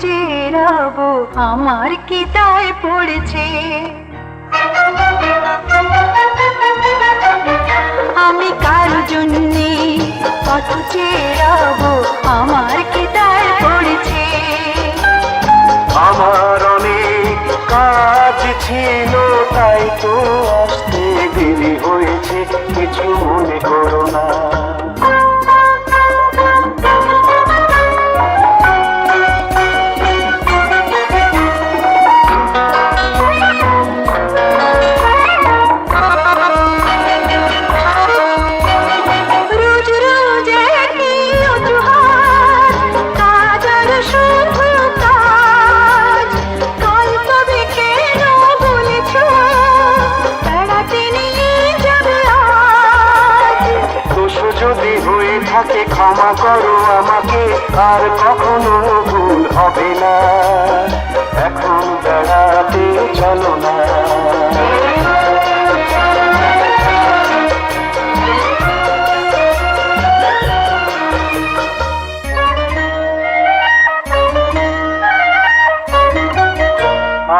চেরাবো, আমার কি দায় পড়েছে। আমি কার জন্যে কত চেরাব, আমার কি দায় পড়েছে। আমার অনেক কাজ ছিল থাকে, ক্ষমা করো আমাকে। আর কখনো ভুল হবে না। এখন বেড়াতে চলো না।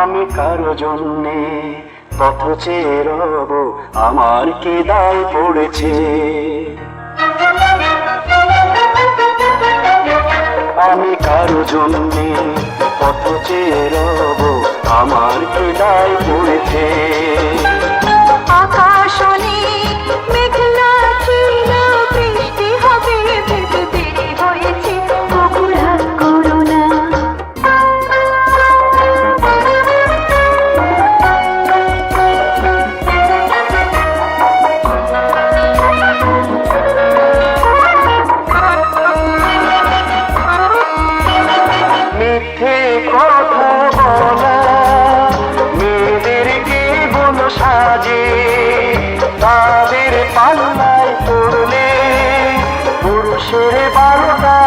আমি কারও জন্যে পথ চেয়ে রব, আমার কে দায় পড়েছে। জন্যে পথ চেয়ে রব আমার হৃদয় দায় পড়েছে সাজে তাদের পাল্লায় পড়লে পুরুষের বারোটা